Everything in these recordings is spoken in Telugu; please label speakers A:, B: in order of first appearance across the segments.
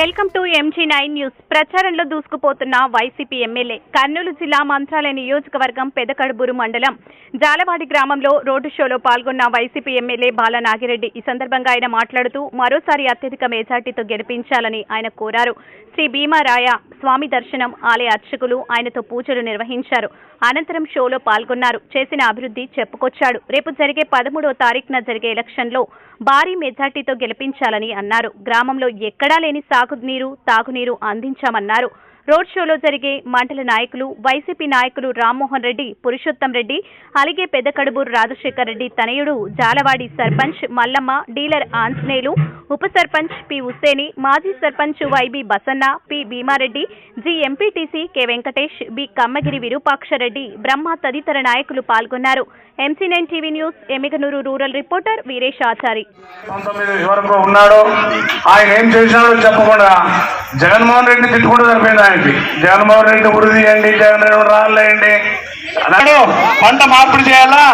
A: Welcome to MG nine news ప్రచారంలో దూసుకుపోతున్న వైసీపీ ఎమ్మెల్యే కర్నూలు జిల్లా మంత్రాలయ నియోజకవర్గం పెదకడుబూరు మండలం జాలవాడి గ్రామంలో రోడ్డు షోలో పాల్గొన్న వైసీపీ ఎమ్మెల్యే బాల నాగిరెడ్డి ఈ సందర్భంగా ఆయన మాట్లాడుతూ మరోసారి అత్యధిక మెజార్టీతో గెలిపించాలని ఆయన కోరారు. శ్రీ భీమారాయ స్వామి దర్శనం ఆలయ అర్చకులు ఆయనతో పూజలు నిర్వహించారు. అనంతరం షోలో పాల్గొన్నారు. చేసిన అభివృద్ధి చెప్పుకొచ్చాడు. రేపు జరిగే పదమూడవ తారీఖున జరిగే ఎలక్షన్లో భారీ మెజార్టీతో గెలిపించాలని అన్నారు. గ్రామంలో ఎక్కడా లేని సాగు తాగునీరు అందించామన్నారు. రోడ్ షోలో జరిగే మండల నాయకులు వైసీపీ నాయకులు రామ్మోహన్ రెడ్డి పురుషోత్తం రెడ్డి అలాగే పెద్దకడుబూరు రాజశేఖర్ రెడ్డి తనయుడు జాలవాడి సర్పంచ్ మల్లమ్మ డీలర్ ఆంజనేయులు ఉప సర్పంచ్ పి ఉస్సేని మాజీ sarpanch YB Basanna P Bhimareddy G MPTC K Venkatesh B Kammagiri Virupakshareddy Brahma తదితర నాయకులు పాల్గొన్నారు. MC nine TV news Emmiganur rural reporter Veeresh Achari.
B: పంతొమ్మిది ఆయన ఏం చేసినాడో చెప్పకుండా జగన్మోహన్ రెడ్డి తిట్టుకుంటూ సరిపోయింది ఆయనకి. జగన్మోహన్ రెడ్డి ఉరి తీయండి జగన్ రెడ్డి రాళ్ళేయండి అన్నాడు పంట మార్పిడి చేయాలా?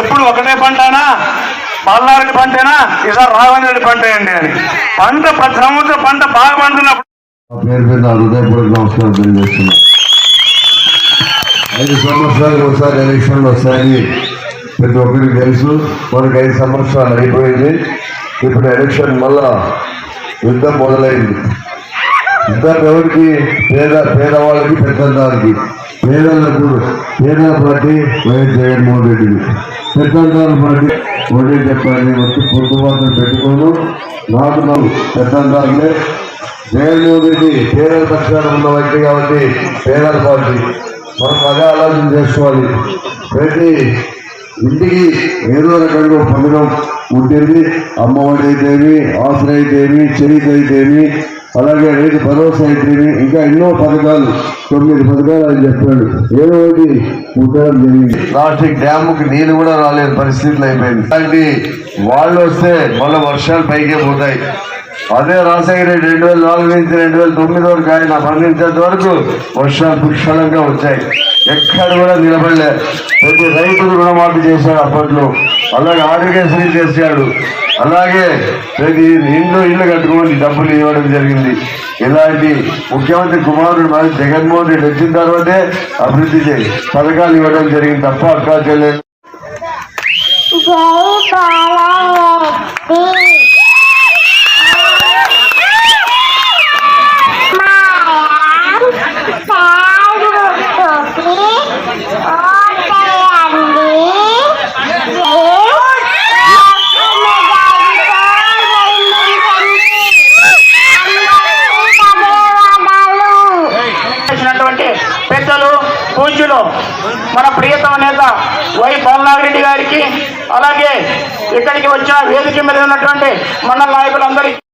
B: ఎప్పుడు ఒకటే పంటనా? బల్లారెడ్డి పంటేనా? ఈసారి రాఘవన్ రెడ్డి పంట అని. పంట ప్రతి సంవత్సరం పంట బాగా పండుతున్నప్పుడు
C: ఆ పేరు హృదయపూర్వక నమస్కారం తెలియజేస్తున్నా ఐదు సంవత్సరాలకు ఒకసారి ఎలక్షన్లు వస్తాయని ప్రతి ఒక్కరికి తెలుసు. మనకి ఐదు సంవత్సరాలు అయిపోయింది. ఇప్పుడు ఎలక్షన్ మళ్ళా యుద్ధం మొదలైంది. యుద్ధం ఎవరికి? పేద పేదవాళ్ళకి పెద్దదానికి పేదలకు పేదల పార్టీ వైఎస్ జగన్మోహన్ రెడ్డికి పెద్దందాల పార్టీ మోడీ చెప్పాలి వచ్చి పొద్దుబాటును పెట్టుకోను. నాకు నాకు పెద్దందారులే జగన్మోహన్ రెడ్డి పేదల పక్షాన ఉన్న వ్యక్తి కాబట్టి పేదల పార్టీ. మనం అదే ఆలోచన చేసుకోవాలి. ప్రతి ఇంటికి ఏదో రకంగా ఒక పథకం ఉంటుంది అమ్మఒడి అయితేమి ఆసర అయితేమి చెరిక అయితేమి అలాగే రైతు భరోసా అయితేమి ఇంకా ఎన్నో పథకాలు తొమ్మిది పథకాలు అని చెప్పాడు. ఏదో ఒకటి ఉండడం జరిగింది. ప్లాస్టిక్ డ్యాముకి నీళ్ళు కూడా రాలేని పరిస్థితులు అయిపోయింది. అలాంటి వాళ్ళు వస్తే మళ్ళీ వర్షాలు పైకే పోతాయి. అదే రాజశేఖర రెడ్డి రెండు వేల నాలుగు నుంచి రెండు వేల తొమ్మిది వరకు ఆయన మరణించేంత వరకు వర్షాలు పుష్కలంగా వచ్చాయి. ఎక్కడ కూడా నిలబడలే. ప్రతి రైతులు రుణమాఫీ చేశాడు అప్పట్లో. అలాగే ఆరోగ్యశ్రీ చేశాడు. అలాగే ప్రతి ఇంట్లో ఇల్లు కట్టుకోండి డబ్బులు ఇవ్వడం జరిగింది. ఇలాంటి ముఖ్యమంత్రి కుమారుడు మరి జగన్మోహన్ రెడ్డి వచ్చిన తర్వాతే అభివృద్ధి చేయి పథకాలు ఇవ్వడం జరిగింది తప్ప అక్క చెల్లెలు
D: పూజ్యులు మన ప్రియతమ నేత వై బాలనాగిరెడ్డి గారికి అలాగే ఇక్కడికి వచ్చిన వేదిక మీద ఉన్నటువంటి మండల నాయకులందరికీ